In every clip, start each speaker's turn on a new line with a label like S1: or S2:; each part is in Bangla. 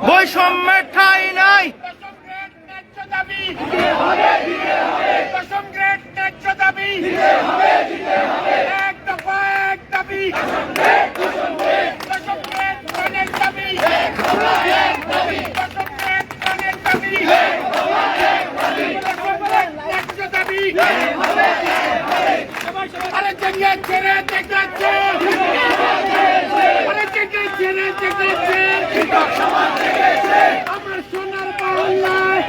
S1: বৈষম্যের ঠাই নাই।
S2: এক দফা এক দাবি দশম গ্রেড প্রাণের দাবি দশম গ্রেড প্রাণের দাবি দশম গ্রেড ন্যায্য দাবি আরে জেগে ছেড়ে দেখাচ্ছে আরে জেগে ছেড়ে দেখাচ্ছে আমার সোনার বাংলায়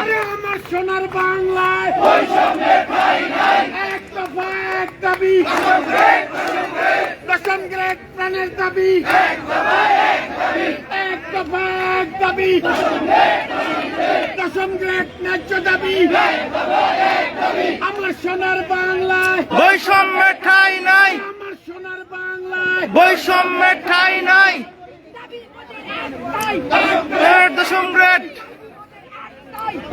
S2: আরে আমার সোনার বাংলায় এক দফা এক দাবি প্রাণের দাবি। এক দফা এক দাবি। দশম গ্রেড ন্যায্য দাবি। আমার সোনার বাংলায়।
S1: বৈষম্যের ঠাই নাই।
S2: আমার সোনার বাংলায়।
S1: বৈষম্যের ঠাই নাই। দশম গ্রেড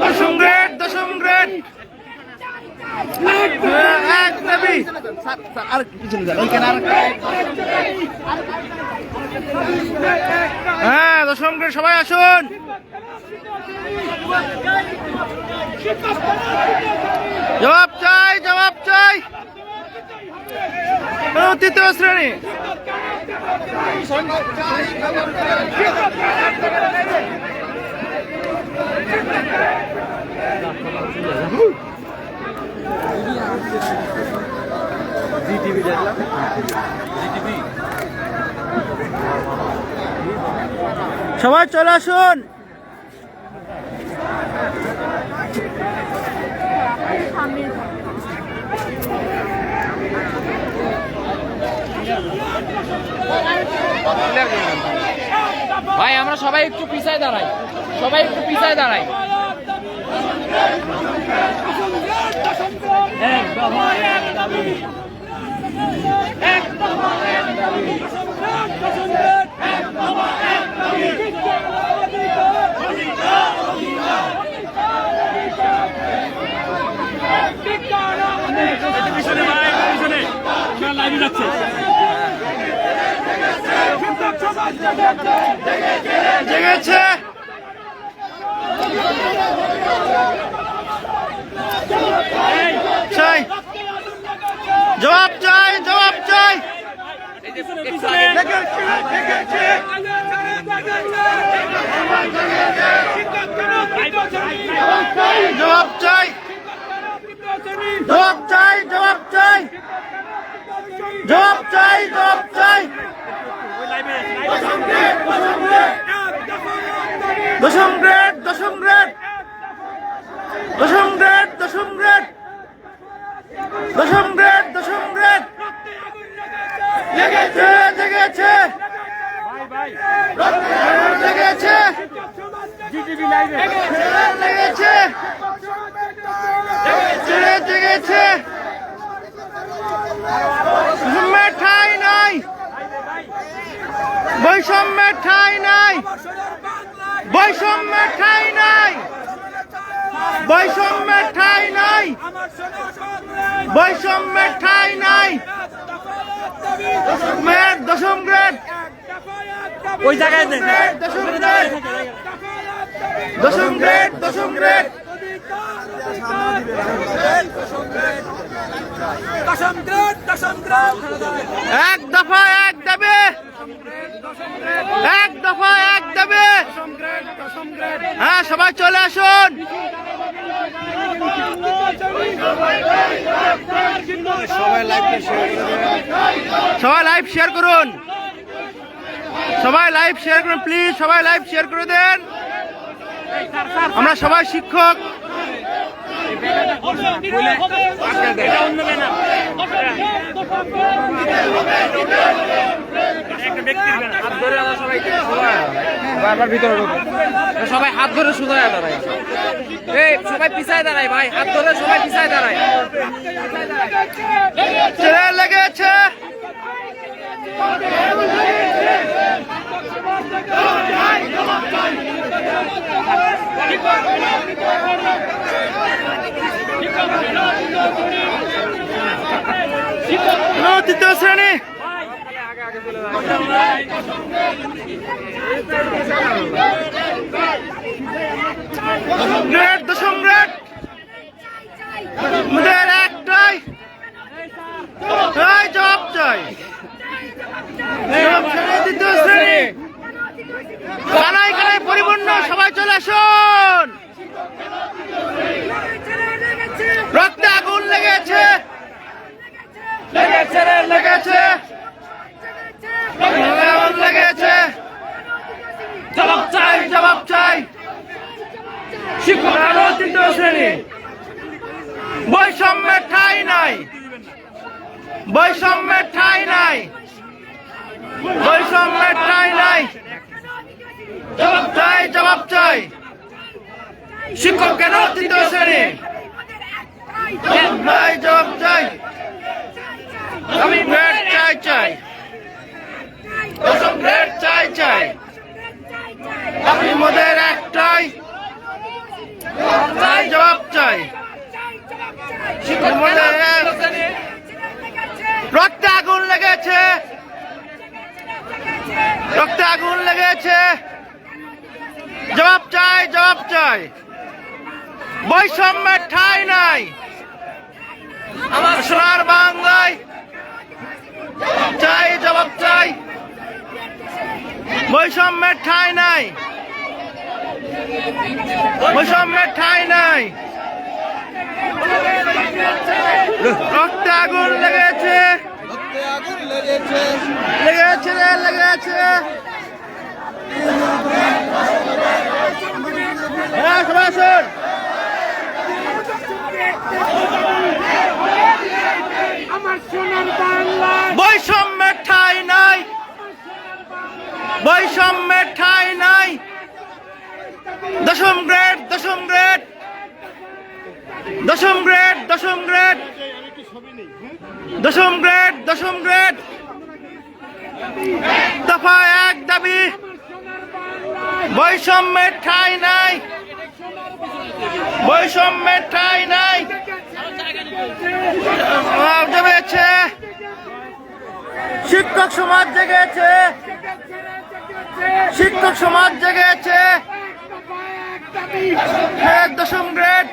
S1: দশম গ্রেড দশম গ্রেড এক হ্যাঁ দশম গ্রেড সবাই আসুন। জবাব চাই জবাব চাই। তৃতীয় শ্রেণি। সবাই চলে আসুন।
S3: ভাই আমরা সবাই একটু পিছায় দাঁড়াই। সবাই একটু পিছায় দাঁড়াই।
S1: জেগেছে। চাই। জবাব চাই জবাব চাই। জবাব চাই। জবাব চাই জবাব চাই। জবাব চাই জবাব চাই। দশম গ্রেড দশম গ্রেড দশম গ্রেড দশম গ্রেড দশম গ্রেড দশম গ্রেড জেগেছে লেগেছে জেগে জেগেছে ঠাই নাই। বৈষম্যের ঠাই নাই। বৈষম্যের ঠাই নাই। বৈষম্যের ঠাই নাই। বৈষম্যের ঠাই নাই। দশম গ্রেড।
S3: ওই জায়গায়
S1: দশম গ্রেড। দশম গ্রেড দশম গ্রেড। এক দফা এক দেবে। এক দফা এক দেবে। হ্যাঁ সবাই চলে আসুন। সবাই লাইভ শেয়ার করুন। সবাই লাইভ শেয়ার করুন প্লিজ সবাই লাইভ শেয়ার করে দেন। আমরা সবাই শিক্ষক।
S3: সবাই হাত ধরে সোজা দাঁড়ায়। সবাই পিছায় দাঁড়ায় ভাই, হাত ধরে সবাই পিছায় দাঁড়ায়।
S1: লেগেছে। দ্বিতীয় শ্রেণি। সম্রাট দ্য সম্রাট আমাদের একটাই জবাব চাই। জবাব ছেড়ে দিতে শ্রেণি। কানায় কানায় পরিপূর্ণ, সবাই চলে আসুন। রক্তে আগুন লেগেছে। চাই, জবাব চাই। শিক্ষক, আরও তৃতীয় শ্রেণি। বৈষম্যের ঠাই নাই। বৈষম্যের ঠাই নাই। বৈষম্যের ঠাই নাই। জবাব চাই জবাব চাই। শিক্ষক কেন তৃতীয় শ্রেণি? জবাব চাই আমি গ্রেড চাই চাই দশম গ্রেড চাই চাই আপনি মোদের একটাই চাই জবাব চাই শিক্ষক মোদের এক- রক্তে আগুন লেগেছে রক্তে আগুন লেগেছে জবাব চাই জবাব চাই বৈষম্যের ঠাই নাই আমার সোনার বাংলায় চাই জবাব চাই বৈষম্যের ঠাই নাই। বৈষম্যের ঠাই নাই। রক্তে আগুন লেগেছে। লেগেছে রে লেগেছে। হ্যাঁ সবাই আসুন
S2: আমার সোনার বাংলায়
S1: বৈষম্যের ঠাই নাই বৈষম্যের ঠাই নাই দশম গ্রেড দশম গ্রেড দশম গ্রেড দশম গ্রেড দশম গ্রেড দশম গ্রেড। দফা এক দাবি। বৈষম্যের ঠাই নাই। বৈষম্যের ঠাই নাই। জমেছে। শিক্ষক সমাজ জেগেছে। শিক্ষক সমাজ জেগেছে। এক দশম গ্রেড।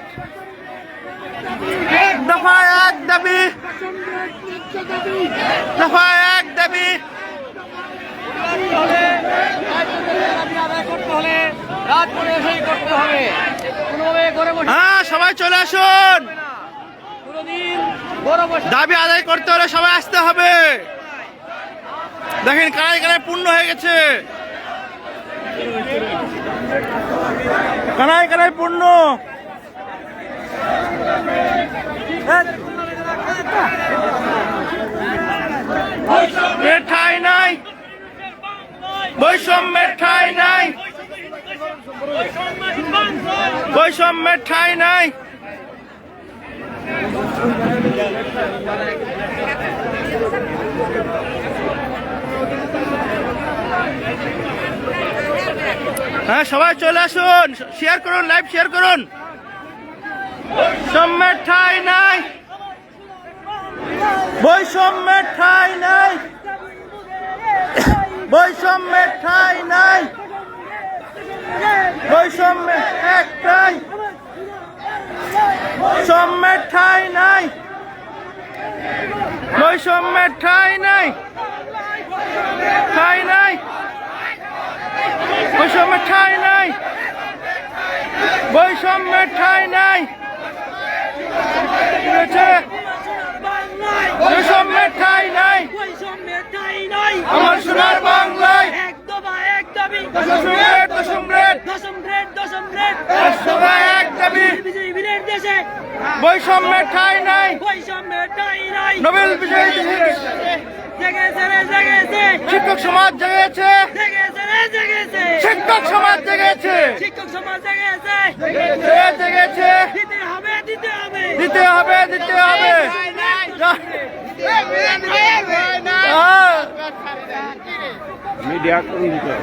S1: হ্যাঁ সবাই চলে আসুন। দাবি আদায় করতে হলে সবাই আসতে হবে। দেখেন কানায় কানায় পূর্ণ হয়ে গেছে। কানায় কানায় পূর্ণ? নাই। হ্যাঁ সবাই চলে আসুন। শেয়ার করুন লাইভ শেয়ার করুন। বৈষম্যের ঠাই নাই বৈষম্যের ঠাই নাই বৈষম্যের ঠাই নাই বৈষম্যের একটাই বৈষম্যের ঠাই নাই বৈষম্যের ঠাই নাই ঠাই নাই বৈষম্যের ঠাই নাই বৈষম্যের ঠাই নাই কি নাই। বৈষম্যের ঠাই নাই। আমার সোনার বাংলায়। দশম গ্রেড দশম গ্রেড দশম এক দাবি। বৈষম্যের ঠাই নাই। নোবেল বিজয়ী শিক্ষক সমাজ জেগেছে। শিক্ষক সমাজ জেগেছে।
S4: শিক্ষক সমাজ জেগেছে
S1: জেগেছে।
S4: দিতে হবে দিতে হবে।
S1: দিতে হবে দিতে হবে হ্যাঁ।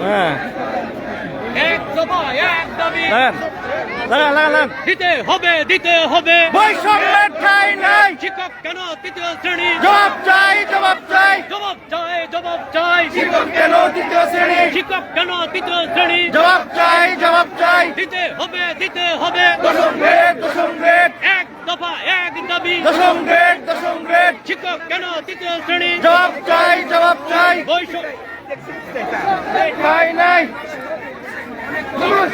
S1: হ্যাঁ
S2: এক দফা এক দাবি। দিতে হবে দিতে হবে।
S1: বৈষম্যের ঠাই নাই।
S2: শিক্ষক কেন তৃতীয় শ্রেণি?
S1: জবাব চাই জবাব চাই।
S2: জবাব চাই জবাব চাই।
S1: শিক্ষক কেন তৃতীয় শ্রেণি?
S2: শিক্ষক কেন তৃতীয় শ্রেণি?
S1: জবাব চাই জবাব চাই।
S2: দিতে হবে দিতে হবে।
S1: দশম গ্রেড দশম গ্রেড।
S2: এক দফা এক দাবি।
S1: দশম গ্রেড দশম গ্রেড।
S2: শিক্ষক কেন তৃতীয় শ্রেণি?
S1: জবাব চাই জবাব চাই।
S2: বৈষম্য
S1: ঠাই নাই।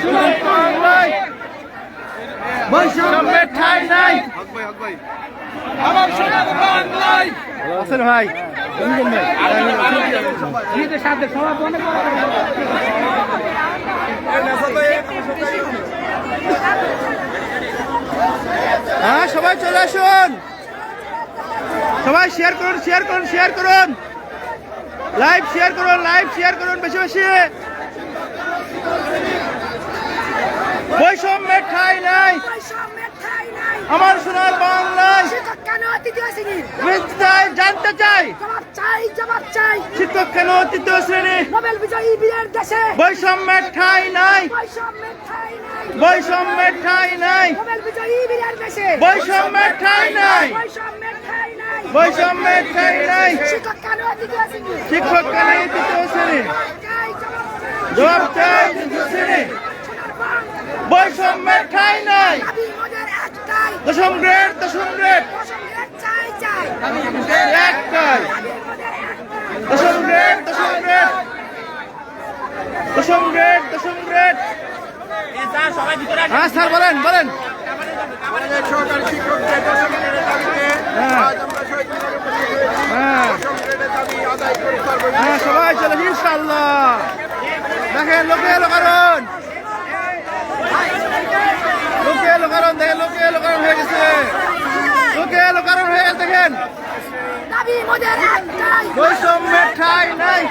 S1: সোনার বাংলায় হ্যাঁ সবাই চলে আসুন। সবাই শেয়ার করুন শেয়ার করুন শেয়ার করুন। লাইভ শেয়ার করুন লাইভ শেয়ার করুন, বেশি বেশি। বৈষম্যের ঠাই নাই। আমার সোনার বাংলায় জানতে চাই।
S5: জবাব চাই জবাব চাই।
S1: শিক্ষক কেন তৃতীয় শ্রেণি?
S5: নোবেল বিজয়ী বীরের দেশে।
S1: বৈষম্যের ঠাই নাই।
S5: বৈষম্যের ঠাঁই নাই।
S1: বৈষম্যের ঠাই নাই।
S5: নোবেল বিজয়ী বীরের দেশে।
S1: বৈষম্যের ঠাই নাই।
S5: বৈষম্যের ঠাঁই নাই।
S1: বৈষম্যের ঠাই নাই।
S5: শিক্ষক কেন তৃতীয় শ্রেণি?
S1: শিক্ষক কেন তৃতীয় শ্রেণি?
S5: চাই। জবাব চাই।
S1: তৃতীয় শ্রেণি। বৈষম্যের ঠাই নাই। দশম গ্রেড দশম গ্রেড। একটাই। দশম গ্রেড দশম গ্রেড। দশম গ্রেড দশম গ্রেড। হ্যাঁ স্যার বলেন বলেন। হ্যাঁ। হ্যাঁ। হ্যাঁ সবাই চলে ইনশাল্লাহ দেখেন লোকে এলো কারণ লোকে এলো দেখেন লোকে এলো কারণ হয়ে গেছে। লোকে এলো কারণ হয়ে গেছে দেখেন।
S5: একটাই।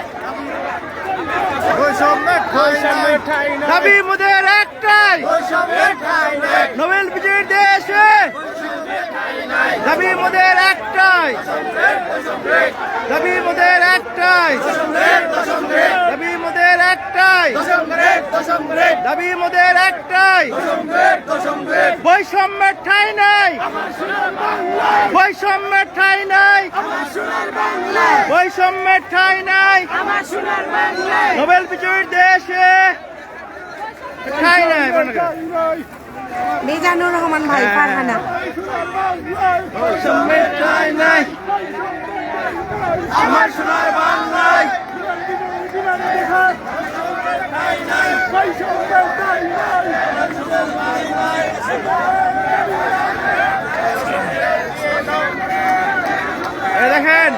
S1: বৈষম্যের ঠাই নাই। দাবি মোদের একটাই। নোবেল বিজয়ীর দেশে দাবি মোদের একটাই। দাবি মোদের একটাই। দাবি মোদের একটাই। দাবি মোদের একটাই। বৈষম্যের ঠাই নাই। বৈষম্যের ঠাই নাই। বৈষম্যের ঠাই নাই। নোবেল বিজয়ীর দেশে ঠাই নাই
S5: মিজানুর রহমান ভাই ফারহানা।
S1: বৈষম্যের ঠাই নাই। আমার সোনার বাংলায় এই দেখেন,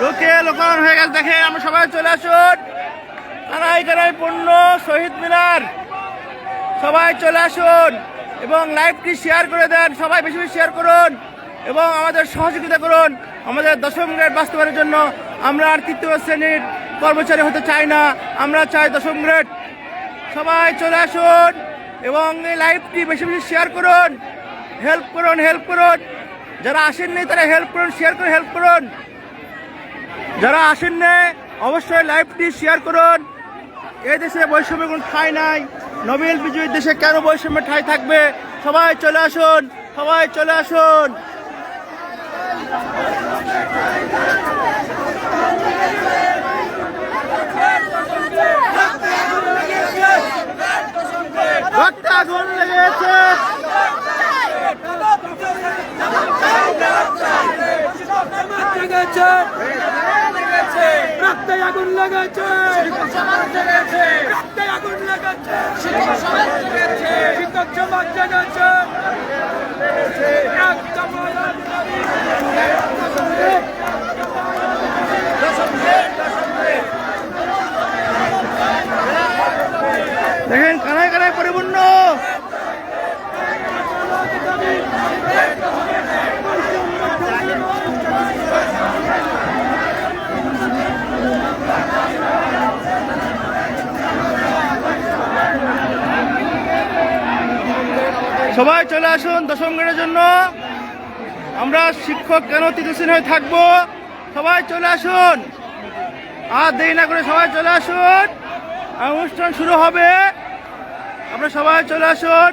S1: লোকে লোকারণ হয়ে গেছে। দেখেন, আমরা সবাই চলে আসুন। কানাই কানাই পূর্ণ শহীদ মিনার। সবাই চলে আসুন এবং লাইভটি শেয়ার করে দেন। সবাই বেশি বেশি শেয়ার করুন এবং আমাদের সহযোগিতা করুন। আমাদের দশম গ্রেড বাস্তবায়নের জন্য আমরা আর তৃতীয় শ্রেণির কর্মচারী হতে চাই না। আমরা চাই দশম গ্রেড সবাই চলে আসুন। এবং এই লাইভটি বেশি বেশি শেয়ার করুন। হেল্প করুন হেল্প করুন। যারা আসেননি, তারা হেল্প করুন শেয়ার করে হেল্প করুন। যারা আসেননি, অবশ্যই লাইভটি শেয়ার করুন। এই দেশে বৈষম্যের কোনো ঠাঁই নাই। নোবেল বিজয়ীর দেশে কেন বৈষম্যের ঠাঁই থাকবে? সবাই চলে আসুন, সবাই চলে আসুন। রক্তে আগুন লেগেছে
S2: রক্তে আগুন লাগাচ্ছে রক্তে আগুন লাগাচ্ছে শিক্ষক সমাজ জাগাচ্ছে একদম
S1: দেখেন কানায় কানায় পরিপূর্ণ সবাই চলে আসুন দশম গ্রেডের জন্য। আমরা শিক্ষক কেন তৃতীয় হয়ে থাকব? সবাই চলে আসুন। আর দেরি না করে সবাই চলে আসুন। অনুষ্ঠান শুরু হবে। আমরা সবাই চলে আসুন।